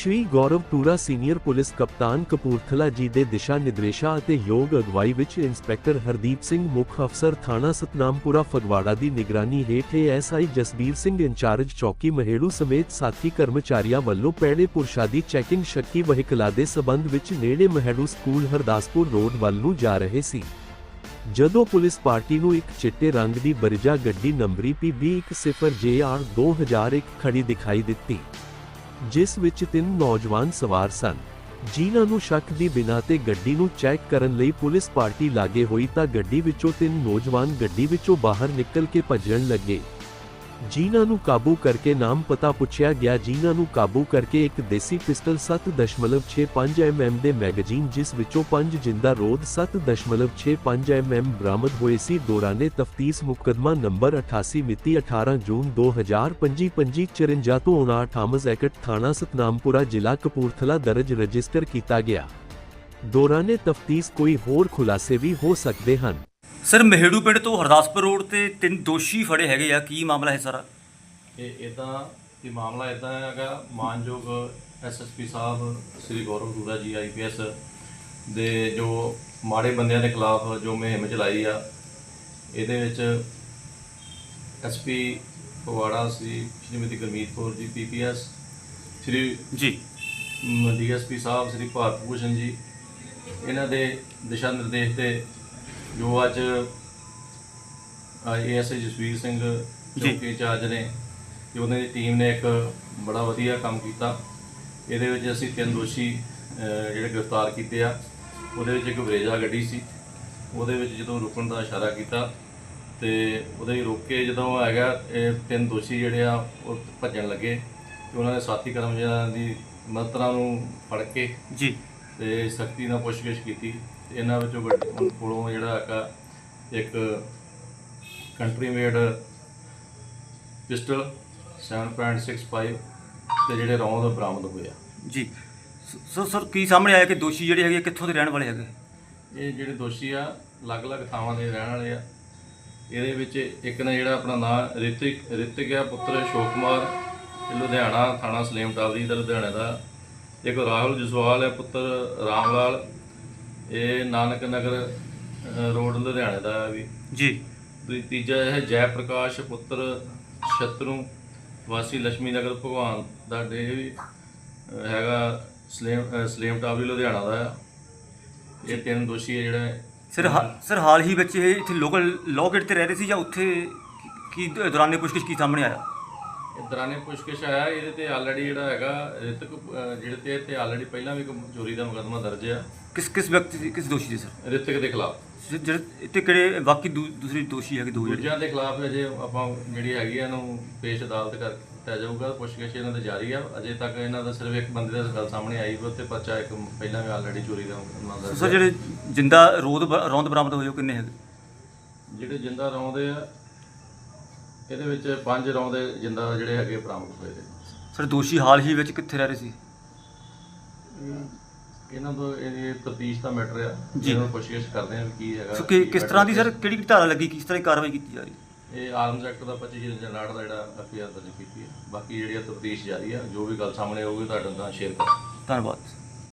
ਸ਼੍ਰੀ Gaurav Toora senior police ਕਪਤਾਨ ਕਪੂਰਥਲਾ ਜੀ ਦੇ ਦਿਸ਼ਾ ਨਿਰਦੇਸ਼ਾਂ ਅਤੇ ਯੋਗ ਅਗਵਾਈ ਵਿੱਚ ਇੰਸਪੈਕਟਰ ਹਰਦੀਪ ਸਿੰਘ ਮੁੱਖ ਅਫਸਰ ਥਾਣਾ ਸਤਨਾਮਪੁਰਾ ਫਗਵਾੜਾ ਦੀ ਨਿਗਰਾਨੀ ਹੇਠ ਐਸਆਈ ਜਸਬੀਰ ਸਿੰਘ ਇੰਚਾਰਜ ਚੌਕੀ ਮਹੇੜੂ ਸਮੇਤ ਸਾਥੀ ਕਰਮਚਾਰੀਆਂ ਵੱਲੋਂ ਪਹਿਲੇ ਪੁਰਸ਼ਾਂ ਦੀ ਚੈਕਿੰਗ ਸ਼ੱਕੀ ਵਹੀਕਲਾਂ ਦੇ ਸਬੰਧ ਵਿੱਚ ਨੇੜੇ ਮਹੇੜੂ ਸਕੂਲ ਹਰਦਾਸਪੁਰ ਰੋਡ ਵੱਲ ਨੂੰ ਜਾ ਰਹੇ ਸੀ। ਜਦੋਂ ਪੁਲਿਸ ਪਾਰਟੀ ਨੂੰ ਇੱਕ ਚਿੱਟੇ ਰੰਗ ਦੀ ਬਰਜਾ ਗੱਡੀ ਨੰਬਰੀ PB10JR 2001 ਖੜੀ ਦਿਖਾਈ ਦਿੱਤੀ। ਜਿਸ ਵਿੱਚ ਤਿੰਨ ਨੌਜਵਾਨ ਸਵਾਰ ਸਨ। ਜਿਨ੍ਹਾਂ ਨੂੰ ਸ਼ੱਕ ਦੀ ਬਿਨਾ ਤੇ ਗੱਡੀ ਨੂੰ ਚੈੱਕ ਕਰਨ ਲਈ ਪੁਲਿਸ ਪਾਰਟੀ ਲਾਗੇ ਹੋਈ ਤਾਂ ਗੱਡੀ ਵਿੱਚੋਂ ਤਿੰਨ ਨੌਜਵਾਨ ਗੱਡੀ ਵਿੱਚੋਂ ਬਾਹਰ ਨਿਕਲ ਕੇ ਭੱਜਣ ਲੱਗੇ। ਜਿਨ੍ਹਾਂ ਨੂੰ ਕਾਬੂ ਕਰਕੇ ਨਾਮ ਪਤਾ ਪੁੱਛਿਆ ਗਿਆ, ਜਿਨ੍ਹਾਂ ਨੂੰ ਕਾਬੂ ਕਰਕੇ ਇੱਕ ਦੇਸੀ ਪਿਸਟਲ 7.65 mm ਦੇ ਮੈਗਜ਼ੀਨ, ਜਿਸ ਵਿੱਚੋਂ ਪੰਜ ਜਿੰਦਾ ਰੋਧ 7.65 mm ਬਰਾਮਦ ਹੋਏ ਸੀ, ਦੌਰਾਨੇ ਤਫਤੀਸ਼ ਮੁਕਦਮਾ ਨੰਬਰ 88 ਮਿਤੀ 18 ਜੂਨ 2025 ਪੰਜੀ 54 ਤੋਂ 59 ਥਾਮਸ ਐਕਟ ਥਾਣਾ ਸਤਨਾਮਪੁਰਾ, ਜ਼ਿਲ੍ਹਾ ਕਪੂਰਥਲਾ ਦਰਜ ਰਜਿਸਟਰ ਕੀਤਾ ਗਿਆ। ਦੌਰਾਨੇ ਤਫਤੀਸ਼ ਕੋਈ ਹੋਰ ਖੁਲਾਸੇ ਵੀ ਹੋ ਸਕਦੇ ਹਨ। ਸਰ ਮਹੇੜੂ ਪਿੰਡ ਤੋਂ ਹਰਦਾਸਪੁਰ ਰੋਡ ਤੇ ਤਿੰਨ ਦੋਸ਼ੀ ਫੜੇ ਹੈਗੇ ਆ। ਕੀ ਮਾਮਲਾ ਹੈ ਸਾਰਾ? ਇਹ ਇਦਾਂ ਇਹ ਮਾਮਲਾ ਇਦਾਂ ਹੈਗਾ ਮਾਨਯੋਗ ਐਸਐਸਪੀ ਸਾਹਿਬ ਸ੍ਰੀ ਗੌਰਵ ਦੂਰਾ ਜੀ ਆਈਪੀਐਸ ਦੇ ਜੋ ਮਾੜੇ ਬੰਦਿਆਂ ਦੇ ਖਿਲਾਫ ਜੋ ਮੁਹਿੰਮ ਚਲਾਈ ਆ ਇਹਦੇ ਵਿੱਚ ਐਸਪੀ ਫਗਵਾੜਾ ਸੀ ਸ਼੍ਰੀਮਤੀ ਗੁਰਮੀਤ ਕੌਰ ਜੀ ਪੀਪੀਐਸ ਸ੍ਰੀ ਜੀ। ਡੀਐਸਪੀ ਸਾਹਿਬ ਸ੍ਰੀ ਭਾਰਤ ਭੂਸ਼ਣ ਜੀ ਇਹਨਾਂ ਦੇ ਦਿਸ਼ਾ ਨਿਰਦੇਸ਼ ਤੇ ਜੋ ਅੱਜ ਏਐਸਆਈ ਜਸਵੀਰ ਸਿੰਘ ਚੌਕੀ ਇੰਚਾਰਜ ਨੇ ਤੇ ਉਹਨਾਂ ਦੀ ਟੀਮ ਨੇ ਇੱਕ ਬੜਾ ਵਧੀਆ ਕੰਮ ਕੀਤਾ। ਇਹਦੇ ਵਿੱਚ ਅਸੀਂ ਤਿੰਨ ਦੋਸ਼ੀ ਜਿਹੜੇ ਗ੍ਰਿਫਤਾਰ ਕੀਤੇ ਆ। ਉਹਦੇ ਵਿੱਚ ਇੱਕ ਬਰੇਜਾ ਗੱਡੀ ਸੀ। ਉਹਦੇ ਵਿੱਚ ਜਦੋਂ ਰੁਕਣ ਦਾ ਇਸ਼ਾਰਾ ਕੀਤਾ ਤੇ ਉਹਦੇ ਰੁਕ ਕੇ ਜਦੋਂ ਹੈਗਾ ਇਹ ਤਿੰਨ ਦੋਸ਼ੀ ਜਿਹੜੇ ਆ ਉਹ ਭੱਜਣ ਲੱਗੇ। ਤੇ ਉਹਨਾਂ ਦੇ ਸਾਥੀ ਕਰਮਚਾਰੀਆਂ ਦੀ ਮਦਦਰਾਂ ਨੂੰ ਫੜ ਕੇ ਜੀ। ਤੇ ਸਖਤੀ ਨਾਲ ਪੁੱਛਗਿੱਛ ਕੀਤੀ। ਇਹਨਾਂ ਵਿੱਚੋਂ ਗੱਡੀ ਕੋਲੋਂ ਜਿਹੜਾ ਹੈਗਾ ਇੱਕ ਕੰਟਰੀ ਮੇਡ ਪਿਸਟਲ 7.65 ਤੇ ਜਿਹੜੇ ਰੌਂਦ ਬਰਾਮਦ ਹੋਏ ਆ। ਜੀ। ਸੋ ਸਰ ਕੀ ਸਾਹਮਣੇ ਆਇਆ ਕਿ ਦੋਸ਼ੀ ਜਿਹੜੇ ਹੈਗੇ ਕਿੱਥੋਂ ਦੇ ਰਹਿਣ ਵਾਲੇ ਹੈਗੇ? ਇਹ ਜਿਹੜੇ ਦੋਸ਼ੀ ਆ ਅਲੱਗ-ਅਲੱਗ ਥਾਵਾਂ ਦੇ ਰਹਿਣ ਵਾਲੇ ਆ। ਇਹਦੇ ਵਿੱਚ ਇੱਕ ਨੇ ਜਿਹੜਾ ਆਪਣਾ ਨਾਮ ਰਿਤਿਕ ਰਿਤਿਕ ਆ ਪੁੱਤਰ ਅਸ਼ੋਕ ਕੁਮਾਰ ਲੁਧਿਆਣਾ ਥਾਣਾ ਸਲੇਮ ਟਾਵਰੀ ਦਾ ਲੁਧਿਆਣੇ ਦਾ। ਇੱਕ ਰਾਹੁਲ ਜਸਵਾਲ ਹੈ ਪੁੱਤਰ ਰਾਮ ਲਾਲ ਇਹ ਨਾਨਕ ਨਗਰ ਰੋਡ ਲੁਧਿਆਣੇ ਦਾ ਹੈ ਵੀ। ਜੀ। ਤੇ ਤੀਜਾ ਹੈ ਜੈ ਪ੍ਰਕਾਸ਼ ਪੁੱਤਰ ਸ਼ਤਰੂ ਵਾਸੀ ਲక్ష్ਮੀ ਨਗਰ ਭਗਵਾਨ ਦਾ ਇਹ ਵੀ ਹੈਗਾ ਸਲੇਮ ਸਲੇਮ ਟਾਵਰੀ ਲੁਧਿਆਣਾ ਦਾ ਆ। ਇਹ ਤਿੰਨ ਦੋਸ਼ੀ ਹੈ ਜਿਹੜਾ ਸਰ ਹਾ- ਸਰ ਹਾਲ ਹੀ ਵਿੱਚ ਇਹ ਇੱਥੇ ਲੋਕਲ ਲੋਕੇਟ ਤੇ ਰਹਿ ਰਹੇ ਸੀ ਜਾਂ ਉੱਥੇ ਕੀ ਕੀ ਦੌਰਾਨੇ ਪੁੱਛਗਿੱਛ ਕੀ ਸਾਹਮਣੇ ਆਇਆ? ਦੌਰਾਨੇ ਪੁੱਛਗਿੱਛ ਆਇਆ ਇਹਦੇ ਤੇ ਆਲਰੇਡੀ ਜਿਹੜਾ ਹੈਗਾ ਰਿਤਕ ਜਿਹੜੇ ਤੇ ਤੇ ਆਲਰੇਡੀ ਪਹਿਲਾਂ ਵੀ ਇੱਕ ਚੋਰੀ ਦਾ ਮੁਕੱਦਮਾ ਦਰਜ ਆ। ਕਿਸ ਕਿਸ ਵਿਅਕਤੀ ਦੀ ਕਿਸ ਦੋਸ਼ੀ ਦੀ ਸਰ? ਰਿਤਕ ਦੇ ਖਿਲਾਫ। ਜਿਹੜੇ ਇੱਥੇ ਕਿਹੜੇ ਬਾਕੀ ਦੂ- ਦੂਸਰੇ ਦੋਸ਼ੀ ਹੈਗੇ ਦੋ ਜਿਹੜੇ? ਦੂਜਿਆਂ ਦੇ ਖਿਲਾਫ ਅਜੇ ਆਪਾਂ ਜਿਹੜੀ ਹੈਗੀ ਆ ਇਹਨੂੰ ਪੇਸ਼ ਅਦਾਲਤ ਕਰ ਦਿੱਤਾ ਜਾਊਗਾ। ਪੁੱਛਗਿੱਛ ਇਹਨਾਂ ਦੇ ਜਾਰੀ ਆ। ਅਜੇ ਤੱਕ ਇਹਨਾਂ ਦਾ ਸਿਰਫ ਇੱਕ ਬੰਦੇ ਦਾ ਗੱਲ ਸਾਹਮਣੇ ਆਈ ਵੀ ਉੱਤੇ ਪਰਚਾ ਇੱਕ ਪਹਿਲਾਂ ਵੀ ਆਲਰੇਡੀ ਚੋਰੀ ਦਾ ਮੁਕੱਦਮਾ ਦਰਜ ਸਰ ਆ। ਜਿਹੜੇ ਜਿੰਦਾ ਰੋਦ ਬ- ਰੌਂਦ ਬਰਾਮਦ ਹੋਏ ਉਹ ਕਿੰਨੇ ਹੈਗੇ? ਜਿਹੜੇ ਜਿੰਦਾ ਰੌਂਦੇ ਆ ਇਹਦੇ ਵਿੱਚ ਪੰਜ ਰੌਂਦੇ ਜਿੰਦਾ ਜਿਹੜੇ ਹੈਗੇ ਬਰਾਮਦ ਹੋਏ ਨੇ। ਸਰ ਦੋਸ਼ੀ ਹਾਲ ਹੀ ਵਿੱਚ ਕਿੱਥੇ ਰਹਿ ਰਹੇ ਸੀ? ਇਹਨਾਂ ਤੋਂ ਇਹ ਤਫਤੀਸ਼ ਦਾ ਮੈਟਰ ਆ। ਜੀ। ਇਹਨਾਂ ਨੂੰ ਪੁੱਛਗਿੱਛ ਕਰਦੇ ਆ ਵੀ ਕੀ ਹੈਗਾ ਸੋ ਕਿ ਕੀ ਕਿਸ ਤਰ੍ਹਾਂ ਦੀ matter ਸਰ ਕਿਹੜੀ ਕਿਹੜੀ ਧਾਰਾ ਲੱਗੀ ਕਿਸ ਤਰ੍ਹਾਂ ਦੀ ਕਾਰਵਾਈ ਕੀਤੀ ਜਾ ਰਹੀ? ਹੈ ਇਹ ਆਰਮਸ ਐਕਟ ਦਾ 25 ਜਨਾੜ ਦਾ ਜਿਹੜਾ ਐਫਆਈਆਰ ਦਰਜ ਕੀਤੀ ਹੈ। ਬਾਕੀ ਜਿਹੜੀ ਤਫਤੀਸ਼ ਜਾਰੀ ਆ ਜੋ ਵੀ ਗੱਲ ਸਾਹਮਣੇ ਆਊਗੀ ਤੁਹਾਡੇ ਨਾਲ ਸ਼ੇਅਰ ਕਰਾਂਗੇ। ਧੰਨਵਾਦ।